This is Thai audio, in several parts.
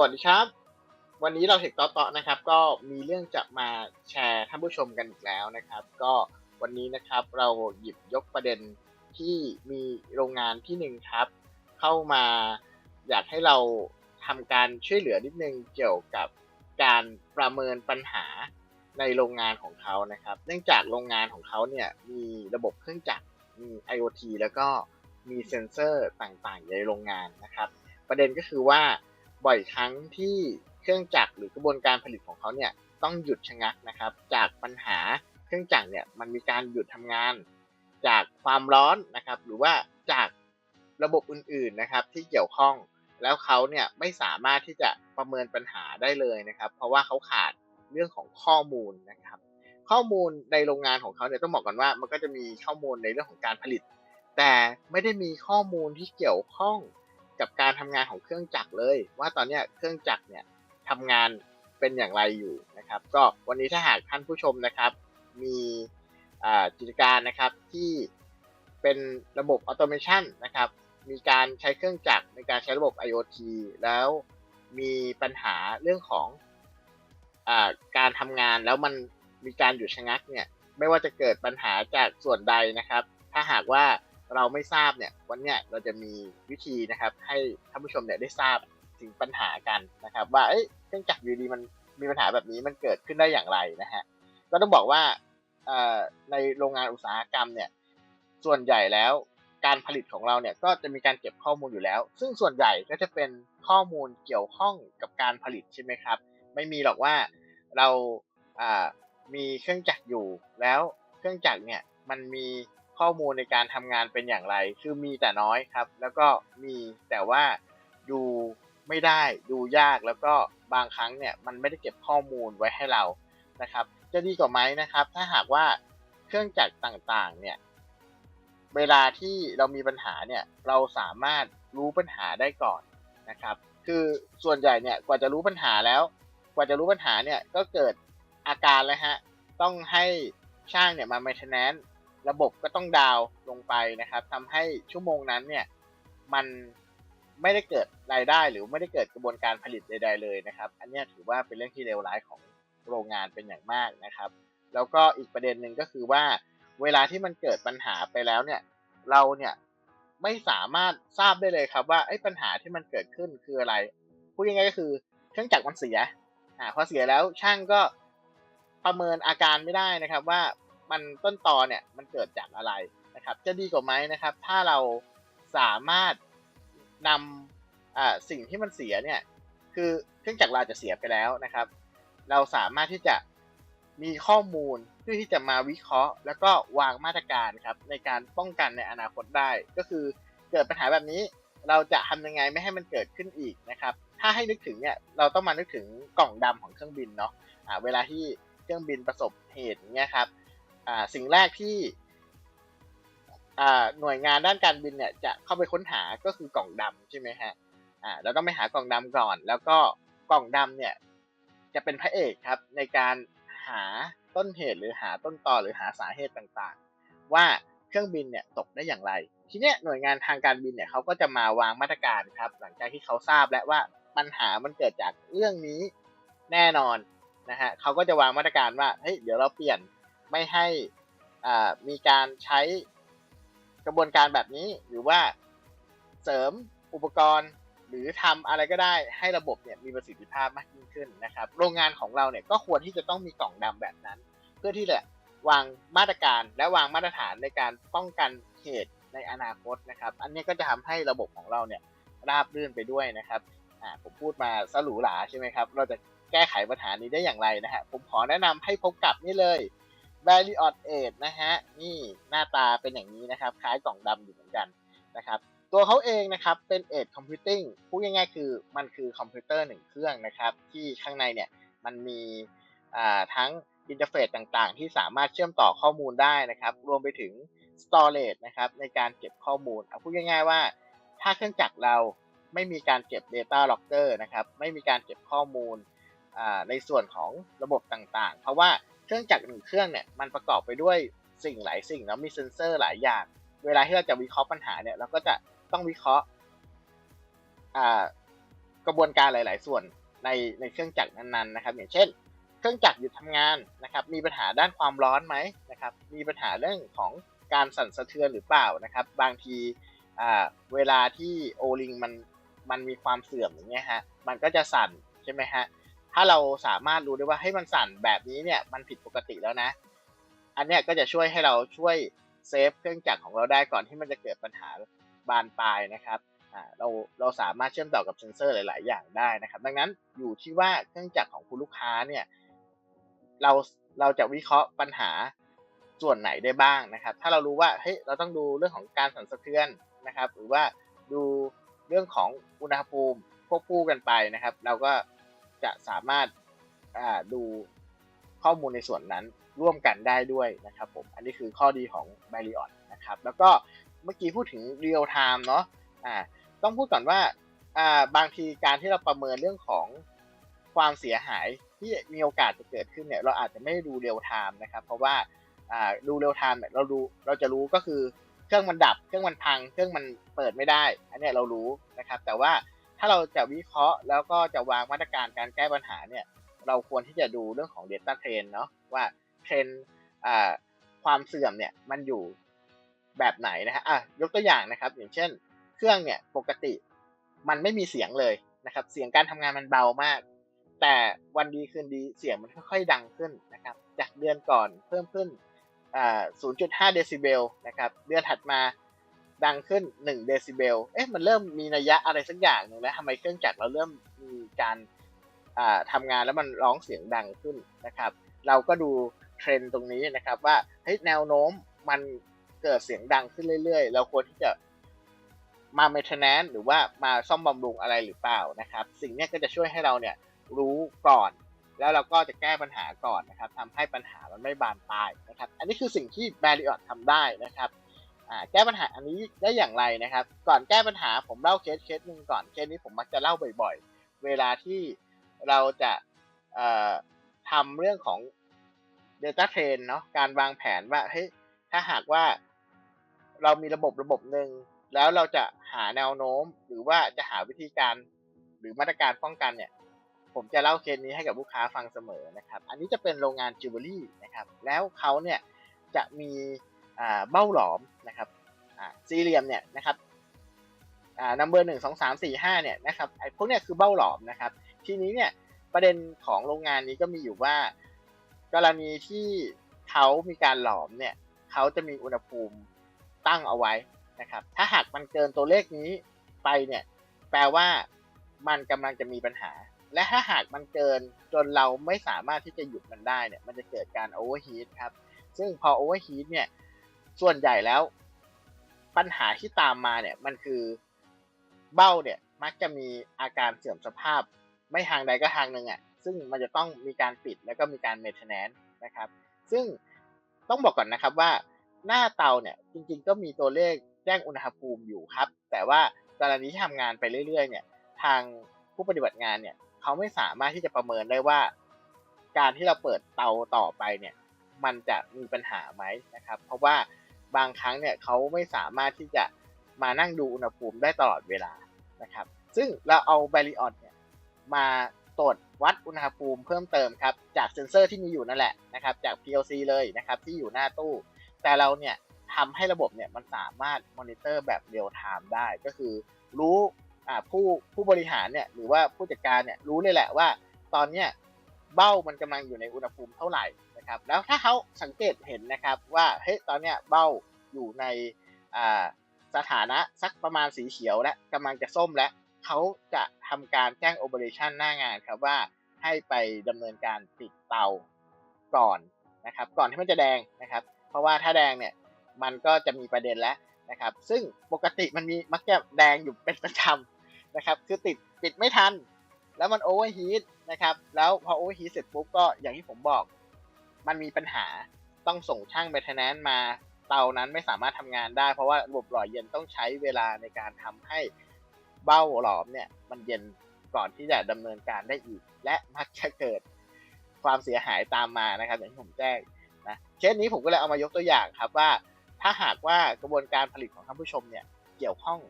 วัสดีครับ วันนี้เราเทคต่อต่อนะครับ ก็มีเรื่องจะมาแชร์ท่านผู้ชมกันอีกแล้วนะครับ ก็วันนี้นะครับเราหยิบยกประเด็นที่มีโรงงานที่หนึ่งครับ เข้ามาอยากให้เราทำการช่วยเหลือนิดนึงเกี่ยวกับการประเมินปัญหาในโรงงานของเขานะครับ เนื่องจากโรงงานของเขาเนี่ยมีระบบเครื่องจักรมี IoT แล้วก็มีเซ็นเซอร์ต่างๆในโรงงานนะครับ ประเด็นก็คือว่า บ่อยครั้งที่เครื่องจักรหรือกระบวนการผลิตของเขาเนี่ยต้องหยุดชะงักนะครับ จากปัญหาเครื่องจักรเนี่ยมันมีการหยุดทำงาน จากความร้อนนะครับ หรือว่าจากระบบอื่นๆนะครับที่เกี่ยวข้อง แล้วเขาเนี่ยไม่สามารถที่จะประเมินปัญหาได้เลยนะครับ เพราะว่าเขาขาดเรื่องของข้อมูลนะครับ ข้อมูลในโรงงานของเขาเนี่ยต้องบอกก่อนว่ามันก็จะมีข้อมูลในเรื่องของการผลิต แต่ไม่ได้มีข้อมูลที่เกี่ยวข้อง กับการทำงานของเครื่องจักรเลย ว่าตอนนี้เครื่องจักรเนี่ยทำงานเป็นอย่างไรอยู่นะครับ ก็วันนี้ถ้าหากท่านผู้ชมนะครับ มีกิจการนะครับที่เป็นระบบออโตเมชันนะครับ มีการใช้เครื่องจักรในการใช้ระบบ IoT แล้วมีปัญหาเรื่องของอการทำงานแล้วมันมีการหยุดชะงักเนี่ย ไม่ว่าจะเกิดปัญหาจากส่วนใดนะครับ ถ้าหากว่า เราไม่ทราบเนี่ยวันเนี้ยเราจะมีวิธีนะครับ ให้ท่านผู้ชมเนี่ยได้ทราบถึงปัญหากันนะครับ ว่าเอ้เครื่องจักรอยู่ดีมันมีปัญหาแบบนี้มันเกิดขึ้นได้อย่างไรนะฮะก็ต้องบอกว่าในโรงงานอุตสาหกรรมเนี่ยส่วนใหญ่แล้วการผลิตของเราเนี่ยก็จะมีการเก็บข้อมูลอยู่แล้ว ซึ่งส่วนใหญ่ก็จะเป็นข้อมูลเกี่ยวข้องกับการผลิตใช่ไหมครับ ไม่มีหรอกว่าเรามีเครื่องจักรอยู่แล้วเครื่องจักรเนี่ยมันมี ข้อมูลในการทำงานเป็นอย่างไร คือมีแต่น้อยครับ แล้วก็มีแต่ว่าดูไม่ได้ดูยากแล้วก็บางครั้งเนี่ยมันไม่ได้เก็บข้อมูลไว้ให้เรานะครับ จะดีกว่าไหมนะครับ ถ้าหากว่าเครื่องจักรต่างๆเนี่ยเวลาที่เรามีปัญหาเนี่ยเราสามารถรู้ปัญหาได้ก่อนนะครับ คือส่วนใหญ่เนี่ยกว่าจะรู้ปัญหาแล้ว กว่าจะรู้ปัญหาเนี่ยก็เกิดอาการแล้วฮะต้องให้ช่างเนี่ยมา maintenance ระบบก็ต้องดาวลงไปนะครับทำให้ชั่วโมงนั้นเนี่ยมันไม่ได้เกิดรายได้หรือไม่ได้เกิดกระบวนการผลิตใดๆเลยนะครับ อันนี้ถือว่าเป็นเรื่องที่เลวร้ายของโรงงานเป็นอย่างมากนะครับ แล้วก็อีกประเด็นหนึ่งก็คือว่า เวลาที่มันเกิดปัญหาไปแล้วเนี่ยเราเนี่ยไม่สามารถทราบได้เลยครับว่าไอ้ปัญหาที่มันเกิดขึ้นคืออะไรพูดยังไงก็คือเครื่องจักรมันเสียอ่าพอเสียแล้วช่างก็ประเมินอาการไม่ได้นะครับว่า มันต้นตอเนี่ยมันเกิดจากอะไรนะครับ จะดีกว่าไหมนะครับ ถ้าเราสามารถนำสิ่งที่มันเสียเนี่ยคือเครื่องจักรเราจะเสียไปแล้วนะครับ เราสามารถที่จะมีข้อมูลเพื่อที่จะมาวิเคราะห์ แล้วก็วางมาตรการครับในการป้องกันในอนาคตได้ ก็คือเกิดปัญหาแบบนี้เราจะทำยังไงไม่ให้มันเกิดขึ้นอีกนะครับ ถ้าให้นึกถึงเนี่ยเราต้องมานึกถึงกล่องดำของเครื่องบินเนาะะเวลาที่เครื่องบินประสบเหตุเนี่ยครับ่าสิ่งแรกที่อ่าหน่วยงานด้านการบินเนี่ยจะเข้าไปค้นหาก็คือกล่องดำใช่ไหมฮะอ่าเราต้องไปหากล่องดำก่อน แล้วก็กล่องดำเนี่ยจะเป็นพระเอกครับในการหาต้นเหตุหรือหาต้นตอหรือหาสาเหตุต่างๆ ว่าเครื่องบินเนี่ยตกได้อย่างไร ทีเนี้ยหน่วยงานทางการบินเนี่ยเขาก็จะมาวางมาตรการครับ หลังจากที่เขาทราบแล้วว่าปัญหามันเกิดจากเรื่องนี้แน่นอนนะฮะเขาก็จะวางมาตรการว่าเฮ้ยเดี๋ยวเราเปลี่ยน ไม่ให้มีการใช้กระบวนการแบบนี้หรือว่าเสริมอุปกรณ์หรือทำอะไรก็ได้ให้ระบบเนี่ยมีประสิทธิภาพมากยิ่งขึ้นนะครับ โรงงานของเราเนี่ยก็ควรที่จะต้องมีกล่องดำแบบนั้น เพื่อที่จะวางมาตรการและวางมาตรฐานในการป้องกันเหตุในอนาคตนะครับ อันนี้ก็จะทำให้ระบบของเราเนี่ยราบรื่นไปด้วยนะครับอ่าผมพูดมาสรุหลาใช่ไหมครับ เราจะแก้ไขปัญหานี้ได้อย่างไรนะฮะผมขอแนะนำให้พบกับนี่เลย v a l i o t 8นะฮะ นี่หน้าตาเป็นอย่างนี้นะครับ คล้ายกล่องดำอยู่เหมือนกันนะครับ ตัวเขาเองนะครับเป็น Edge Computing พูดง่ายๆคือมันคือคอมพิวเตอร์หนึ่งเครื่องนะครับ ที่ข้างในเนี่ยมันมีทั้งอินเทอร์เฟซต่างๆ ที่สามารถเชื่อมต่อข้อมูลได้นะครับ รวมไปถึง storage นะครับในการเก็บข้อมูลเอาพูดง่ายๆว่า ถ้าเครื่องจักรเราไม่มีการเก็บ Data Locker นะครับ ไม่มีการเก็บข้อมูลในส่วนของระบบต่างๆ เพราะว่า เครื่องจักรหนึ่งเครื่องเนี่ยมันประกอบไปด้วยสิ่งหลายสิ่งแล้วมีเซ็นเซอร์หลายอย่าง เวลาที่เราจะวิเคราะห์ปัญหาเนี่ยเราก็จะต้องวิเคราะห์กระบวนการหลาย ๆ ส่วนในในเครื่องจักรนั้นๆนะครับ อย่างเช่น เครื่องจักรหยุดทำงานนะครับ มีปัญหาด้านความร้อนไหมนะครับ มีปัญหาเรื่องของการสั่นสะเทือนหรือเปล่านะครับ บางทีอ่าเวลาที่โอลิงมันมันมีความเสื่อมอย่างเงี้ยฮะมันก็จะสั่นใช่ไหมฮะ ถ้าเราสามารถรู้ได้ว่าให้มันสั่นแบบนี้เนี่ยมันผิดปกติแล้วนะ อันเนี้ยก็จะช่วยให้เราช่วยเซฟเครื่องจักรของเราได้ก่อนที่มันจะเกิดปัญหาบานปลายนะครับอ่าเราเราสามารถเชื่อมต่อกับเซ็นเซอร์หลาย ๆ อย่างได้นะครับ ดังนั้นอยู่ที่ว่าเครื่องจักรของคุณลูกค้าเนี่ยเราเราจะวิเคราะห์ปัญหาส่วนไหนได้บ้างนะครับ ถ้าเรารู้ว่าเฮ้ยเราต้องดูเรื่องของการสั่นสะเทือนนะครับ หรือว่าดูเรื่องของอุณหภูมิควบคู่กันไปนะครับ เราก็ จะสามารถาดูข้อมูลในส่วนนั้นร่วมกันได้ด้วยนะครับผม อันนี้คือข้อดีของ b a r i o t นะครับ แล้วก็เมื่อกี้พูดถึง real time เนาะอ่าต้องพูดก่อนว่าาบางทีการที่เราประเมินเรื่องของความเสียหายที่มีโอกาสจะเกิดขึ้นเนี่ยเราอาจจะไม่ดูเรียลไทม์นะครับ เพราะว่าดูเรียลไทม์เนี่ยเราดูเราจะรู้ก็คือเครื่องมันดับ เครื่องมันพัง เครื่องมันเปิดไม่ได้ อันนี้เรารู้นะครับ แต่ว่า ถ้าเราจะวิเคราะห์แล้วก็จะวางมาตรการการแก้ปัญหาเนี่ยเราควรที่จะดูเรื่องของ Data Trend เนาะว่าเทรนความเสื่อมเนี่ยมันอยู่แบบไหนนะฮะอะยกตัวอย่างนะครับ อย่างเช่น เครื่องเนี่ยปกติมันไม่มีเสียงเลยนะครับ เสียงการทำงานมันเบามาก แต่วันดีคืนดีเสียงมันค่อยๆดังขึ้นนะครับ จากเดือนก่อนเพิ่มขึ้น 0.5 เดซิเบลนะครับ เดือนถัดมา ดังขึ้น1เดซิเบล เอ๊ะ มันเริ่มมีนัยยะอะไรสักอย่างหนึ่งแล้วทำไมเครื่องจักรเราเริ่มมีการอ่าทำงานแล้วมันร้องเสียงดังขึ้นนะครับ เราก็ดูเทรนด์ตรงนี้นะครับว่าเฮ้ยแนวโน้มมันเกิดเสียงดังขึ้นเรื่อย ๆ เราควรที่จะมาเมทแนนหรือว่ามาซ่อมบำรุงอะไรหรือเปล่านะครับ สิ่งนี้ก็จะช่วยให้เราเนี่ยรู้ก่อน แล้วเราก็จะแก้ปัญหาก่อนนะครับทำให้ปัญหามันไม่บานปลายนะครับ อันนี้คือสิ่งที่ b a r i o t ทำได้นะครับ แก้ปัญหาอันนี้ได้อย่างไรนะครับ ก่อนแก้ปัญหาผมเล่าเคสเคสหนึ่งก่อนเคสนี้ผมมักจะเล่าบ่อยๆ เวลาที่เราจะทำเรื่องของ Data Train เนาะการวางแผนว่าเฮ้ยถ้าหากว่าเรามีระบบระบบหนึ่งแล้วเราจะหาแนวโน้มหรือว่าจะหาวิธีการหรือมาตรการป้องกันเนี่ย ผมจะเล่าเคสนี้ให้กับลูกค้าฟังเสมอนะครับ อันนี้จะเป็นโรงงานจิวเวลรี่นะครับ แล้วเขาเนี่ยจะมี เบ้าหลอมนะครับสี่เหลี่ยมเนี่ยนะครับนัมเบอร์หนึ่งสองสามสี่ห้าเนี่ยนะครับไอ้พวกเนี้ยคือเบ้าหลอมนะครับ ทีนี้เนี่ยประเด็นของโรงงานนี้ก็มีอยู่ว่า กรณีที่เขามีการหลอมเนี่ยเขาจะมีอุณหภูมิตั้งเอาไว้นะครับ ถ้าหากมันเกินตัวเลขนี้ไปเนี่ยแปลว่ามันกำลังจะมีปัญหา และถ้าหากมันเกินจนเราไม่สามารถที่จะหยุดมันได้เนี่ยมันจะเกิดการโอเวอร์ฮีทครับซึ่งพอโอเวอร์ฮีทเนี่ย ส่วนใหญ่แล้ว ปัญหาที่ตามมาเนี่ยมันคือเบ้าเนี่ยมักจะมีอาการเสื่อมสภาพ ไม่ทางใดก็ทางหนึ่งอะ่ะซึ่งมันจะต้องมีการปิดแล้วก็มีการเมนเทนแนนซ์นะครับ ซึ่งต้องบอกก่อนนะครับว่าหน้าเตาเนี่ยจริงๆ ก็มีตัวเลขแจ้งอุณหภูมิอยู่ครับ แต่ว่ากรณีที่ทำงานไปเรื่อยๆ เนี่ยทางผู้ปฏิบัติงานเนี่ยเขาไม่สามารถที่จะประเมินได้ว่า การที่เราเปิดเตาต่อไปเนี่ย มันจะมีปัญหาไหมนะครับ เพราะว่า บางครั้งเนี่ยเขาไม่สามารถที่จะมานั่งดูอุณหภูมิได้ตลอดเวลานะครับ ซึ่งเราเอาไบริออนเนี่ยมาตรวจวัดอุณหภูมิเพิ่มเติมครับจากเซ็นเซอร์ที่มีอยู่นั่นแหละนะครับจาก PLC เลยนะครับที่อยู่หน้าตู้ แต่เราเนี่ยทำให้ระบบเนี่ยมันสามารถมอนิเตอร์แบบเรียลไทม์ได้ก็คือรู้ผู้ผู้บริหารเนี่ยหรือว่าผู้จัดการเนี่ยรู้เลยแหละว่า ตอนเนี้ยเบ้ามันกำลังอยู่ในอุณหภูมิเท่าไหร่ นะครับแล้วถ้าเขาสังเกตเห็นนะครับว่าเฮ้ยตอนเนี้ยเบ้าอยู่ในอ่าสถานะสักประมาณสีเขียวและกำลังจะส้มแล้วเขาจะทำการแจ้งโอเปอเรชันหน้างานครับว่าให้ไปดำเนินการปิดเตาก่อนนะครับก่อนที่มันจะแดงนะครับ เพราะว่าถ้าแดงเนี่ยมันก็จะมีประเด็นแล้วนะครับ ซึ่งปกติมันมีมักจะแดงอยู่เป็นประจำนะครับ คือติดปิดไม่ทัน แล้วมันโอเวอร์ฮีทนะครับ แล้วพอโอเวอร์ฮีทเสร็จปุ๊บก็อย่างที่ผมบอก มันมีปัญหาต้องส่งช่างเมทเนนมา เตานั้นไม่สามารถทำงานได้ เพราะว่าระบบหล่อเย็นต้องใช้เวลาในการทำให้เบ้าหลอมเนี่ย มันเย็นก่อนที่จะดำเนินการได้อีก และมักจะเกิดความเสียหายตามมานะครับอย่างที่ผมแจ้งนะเคสนี้ผมก็เลยเอามายกตัวอย่างครับว่า ถ้าหากว่ากระบวนการผลิตของท่านผู้ชมเนี่ยเกี่ยวข้อง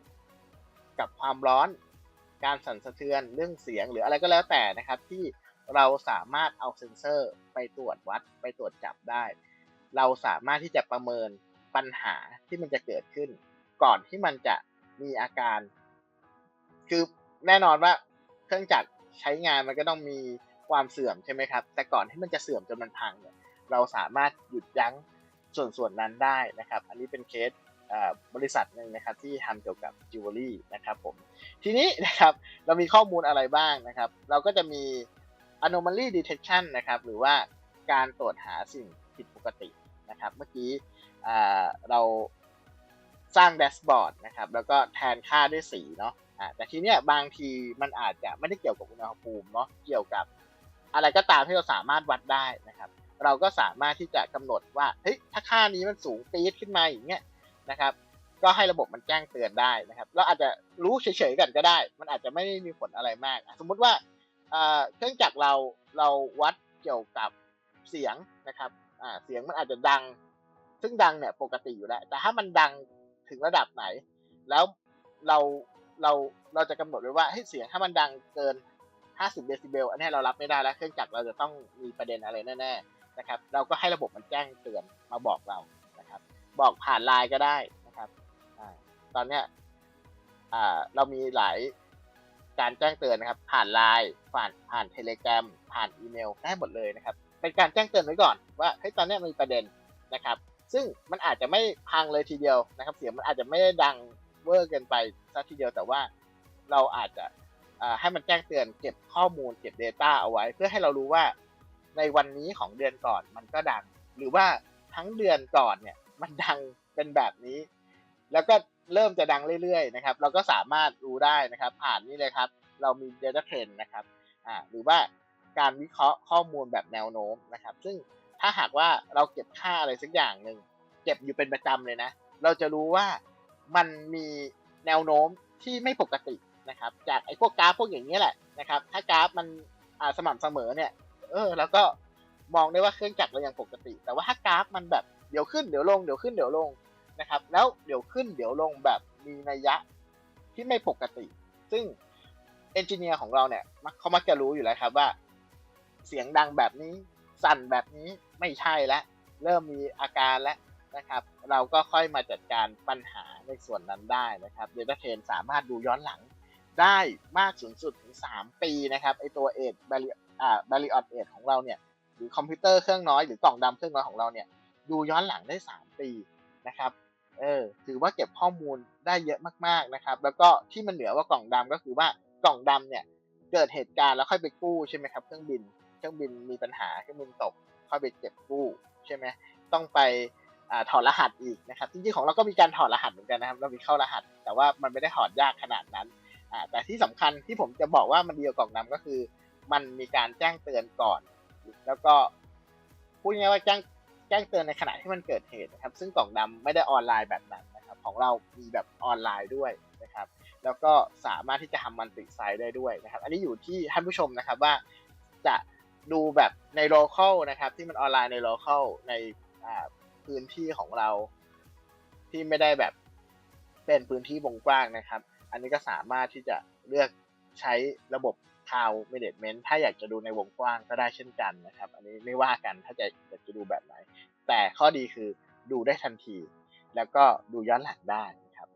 กับความร้อน การสั่นสะเทือนเรื่องเสียงหรืออะไรก็แล้วแต่นะครับที่ เราสามารถเอาเซ็นเซอร์ไปตรวจวัดไปตรวจจับได้ เราสามารถที่จะประเมินปัญหาที่มันจะเกิดขึ้น ก่อนที่มันจะมีอาการ คือแน่นอนว่าเครื่องจักรใช้งานมันก็ต้องมีความเสื่อมใช่ไหมครับ แต่ก่อนที่มันจะเสื่อมจนมันพังเนี่ยเราสามารถหยุดยั้งส่วนส่วนนั้นได้นะครับ อันนี้เป็นเคสบริษัทหนึ่งนะครับที่ทำเกี่ยวกับจิวเวลรี่นะครับผมทีนี้นะครับเรามีข้อมูลอะไรบ้างนะครับ เราก็จะมี anomaly detection นะครับ หรือว่าการตรวจหาสิ่งผิดปกตินะครับ เมื่อกี้เราสร้างแดชบอร์ดนะครับ แล้วก็แทนค่าด้วยสีเนาะแต่ทีเนี้ยบางทีมันอาจจะไม่ได้เกี่ยวกับอุณหภูมิเนาะ เกี่ยวกับอะไรก็ตามที่เราสามารถวัดได้นะครับ เราก็สามารถที่จะกำหนดว่า เฮ้ย ถ้าค่านี้มันสูงปี๊ดขึ้นมาอย่างเงี้ยนะครับ ก็ให้ระบบมันแจ้งเตือนได้นะครับ เราอาจจะรู้เฉยๆกันก็ได้ มันอาจจะไม่ได้มีผลอะไรมาก สมมุติว่า เครื่องจักรเราเราวัดเกี่ยวกับเสียงนะครับเสียงมันอาจจะดัง ซึ่งดังเนี่ยปกติอยู่แล้ว แต่ถ้ามันดังถึงระดับไหน แล้วเราเราเราจะกำหนดไว้ว่าให้เสียงถ้ามันดังเกิน 50 เดซิเบล อันนี้เรารับไม่ได้แล้วเครื่องจักรเราจะต้องมีประเด็นอะไรแน่ๆนะครับ เราก็ให้ระบบมันแจ้งเตือนมาบอกเรานะครับ บอกผ่านไลน์ก็ได้นะครับอตอนเนี้ยเรามีหลาย การแจ้งเตือนนะครับ ผ่านไลน์ผ่านผ่านเทเลกราฟผ่านอีเมลได้หมดเลยนะครับ เป็นการแจ้งเตือนไว้ก่อนว่าเฮ้ยตอนนี้มีประเด็นนะครับ ซึ่งมันอาจจะไม่พังเลยทีเดียวนะครับ เสียงมันอาจจะไม่ได้ดังเวอร์เกินไปซะทีเดียวแต่ว่าเราอาจจะให้มันแจ้งเตือนเก็บข้อมูลเก็บ Data เอาไว้ เพื่อให้เรารู้ว่าในวันนี้ของเดือนก่อนมันก็ดัง หรือว่าทั้งเดือนก่อนเนี่ยมันดังเป็นแบบนี้ แล้วก็ เริ่มจะดังเรื่อยๆนะครับ เราก็สามารถรู้ได้นะครับ ผ่านนี่เลยครับ เรามี Data Trend นะครับอ่าหรือว่าการวิเคราะห์ข้อมูลแบบแนวโน้มนะครับ ซึ่งถ้าหากว่าเราเก็บค่าอะไรสักอย่างหนึ่งเก็บอยู่เป็นประจำเลยนะ เราจะรู้ว่ามันมีแนวโน้มที่ไม่ปกตินะครับ จากไอ้พวกกราฟพวกอย่างนี้แหละนะครับ ถ้ากราฟมันสม่ำเสมอเนี่ย เออ แล้วก็มองได้ว่าเครื่องจักรเรายังปกติ แต่ว่าถ้ากราฟมันแบบเดี๋ยวขึ้นเดี๋ยวลงเดี๋ยวขึ้นเดี๋ยวลง นะครับ แล้วเดี๋ยวขึ้นเดี๋ยวลงแบบมีนัยยะที่ไม่ปกติ ซึ่งเอนจิเนียร์ของเราเนี่ยเขามักจะรู้อยู่แล้วครับว่า เสียงดังแบบนี้สั่นแบบนี้ไม่ใช่แล้วเริ่มมีอาการแล้วนะครับ เราก็ค่อยมาจัดการปัญหาในส่วนนั้นได้นะครับ Data Train สามารถดูย้อนหลังได้มากสูงสุดถึง 3 ปีนะครับไอตัวเอ็ดบริอ่าบริออดเอ็ดของเราเนี่ยหรือคอมพิวเตอร์เครื่องน้อยหรือกล่องดำเครื่องน้อยของเราเนี่ยดูย้อนหลังได้ 3 ปีนะครับ เออถือว่าเก็บข้อมูลได้เยอะมากๆนะครับ แล้วก็ที่มันเหนือกว่ากล่องดำก็คือว่ากล่องดำเนี่ยเกิดเหตุการณ์แล้วค่อยไปกู้ใช่ไหมครับเครื่องบินเครื่องบินมีปัญหาเครื่องบินตกค่อยไปเก็บกู้ใช่ไหมต้องไปถอดรหัสอีกนะครับจริงๆของเราก็มีการถอดรหัสเหมือนกันนะครับ เรามีเข้ารหัส แต่ว่ามันไม่ได้ถอดยากขนาดนั้นแต่ที่สำคัญที่ผมจะบอกว่ามันดีกว่ากล่องนำก็คือ มันมีการแจ้งเตือนก่อน แล้วก็พูดง่ายว่าแจ้ง แจ้งเตือนในขณะที่มันเกิดเหตุนะครับ ซึ่งกล่องดำไม่ได้ออนไลน์แบบนั้นนะครับ ของเรามีแบบออนไลน์ด้วยนะครับ แล้วก็สามารถที่จะทำมันติดไซด์ได้ด้วยนะครับ อันนี้อยู่ที่ท่านผู้ชมนะครับว่าจะดูแบบในโลเคอลนะครับ ที่มันออนไลน์ในโลเคอลในพื้นที่ของเรา ที่ไม่ได้แบบเป็นพื้นที่วงกว้างนะครับ อันนี้ก็สามารถที่จะเลือกใช้ระบบ Cloud Management ถ้าอยากจะดูในวงกว้างก็ได้เช่นกันนะครับ อันนี้ไม่ว่ากันถ้าจะอยากจะดูแบบไหน แต่ข้อดีคือดูได้ทันที แล้วก็ดูย้อนหลังได้นะครับ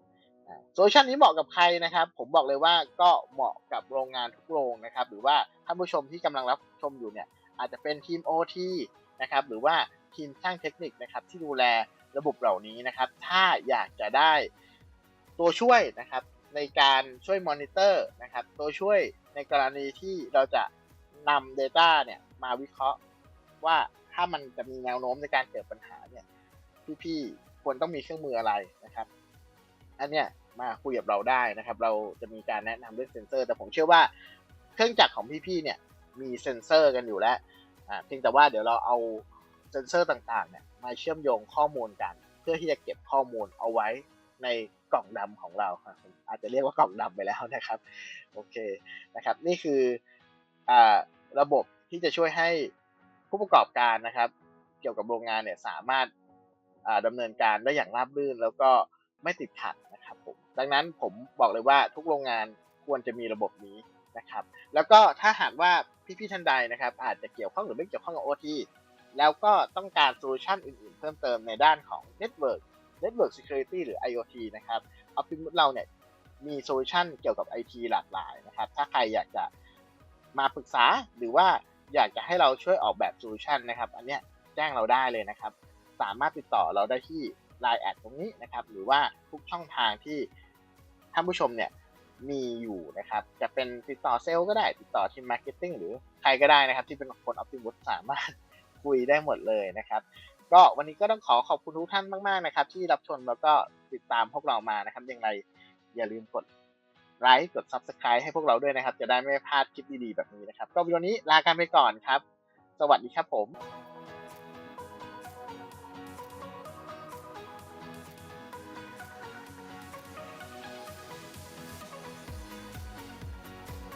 โซลูชันนี้เหมาะกับใครนะครับ ผมบอกเลยว่าก็เหมาะกับโรงงานทุกโรงนะครับ หรือว่าท่านผู้ชมที่กำลังรับชมอยู่เนี่ย อาจจะเป็นทีม OT นะครับ หรือว่าทีมช่างเทคนิคนะครับที่ดูแลระบบเหล่านี้นะครับ ถ้าอยากจะได้ตัวช่วยนะครับในการช่วยมอนิเตอร์นะครับ ตัวช่วย ในกรณีที่เราจะนำ Data เนี่ยมาวิเคราะห์ว่าถ้ามันจะมีแนวโน้มในการเกิดปัญหาเนี่ยพี่ๆควรต้องมีเครื่องมืออะไรนะครับ อันเนี้ยมาคุยกับเราได้นะครับ เราจะมีการแนะนำเรื่องเซนเซอร์ แต่ผมเชื่อว่าเครื่องจักรของพี่ๆเนี่ยมีเซนเซอร์กันอยู่แล้วอ่าเพียงแต่ว่าเดี๋ยวเราเอาเซนเซอร์ต่างๆเนี่ยมาเชื่อมโยงข้อมูลกัน เพื่อที่จะเก็บข้อมูลเอาไว้ใน กล่องดำของเราครับอาจจะเรียกว่ากล่องดำไปแล้วนะครับโอเคนะครับ นี่คืออระบบที่จะช่วยให้ผู้ประกอบการนะครับ เกี่ยวกับโรงงานเนี่ยสามารถดำเนินการได้อย่างราบรื่น แล้วก็ไม่ติดขัดนะครับผมดังนั้นผมบอกเลยว่าทุกโรงงานควรจะมีระบบนี้นะครับ แล้วก็ถ้าหากว่าพี่ๆท่านใดนะครับ อาจจะเกี่ยวข้องหรือไม่เกี่ยวข้องกับ OT แล้วก็ต้องการโซลูชันอื่นๆ เพิ่มเติมในด้านของ Network Network Security หรือ IoT นะครับ Optimus เราเนี่ยมีโซลูชันเกี่ยวกับ IT หลากหลายนะครับ ถ้าใครอยากจะมาปรึกษาหรือว่าอยากจะให้เราช่วยออกแบบโซลูชันนะครับ อันเนี้ยแจ้งเราได้เลยนะครับ สามารถติดต่อเราได้ที่ Line แอดตรงนี้นะครับ หรือว่าทุกช่องทางที่ท่านผู้ชมเนี่ยมีอยู่นะครับ จะเป็นติดต่อเซลล์ก็ได้ ติดต่อทีมมาร์เก็ตติ้งหรือใครก็ได้นะครับ ที่เป็นคน Optimus สามารถคุยได้หมดเลยนะครับ ก็วันนี้ก็ต้องขอขอบคุณทุกท่านมากๆนะครับ ที่รับชมแล้วก็ติดตามพวกเรามานะครับยังไงอย่าลืมกดไลค์กด Subscribe ให้พวกเราด้วยนะครับ จะได้ไม่พลาดคลิปดีๆแบบนี้นะครับ ก็วันนี้ลากันไปก่อนครับ สวัสดีครับผม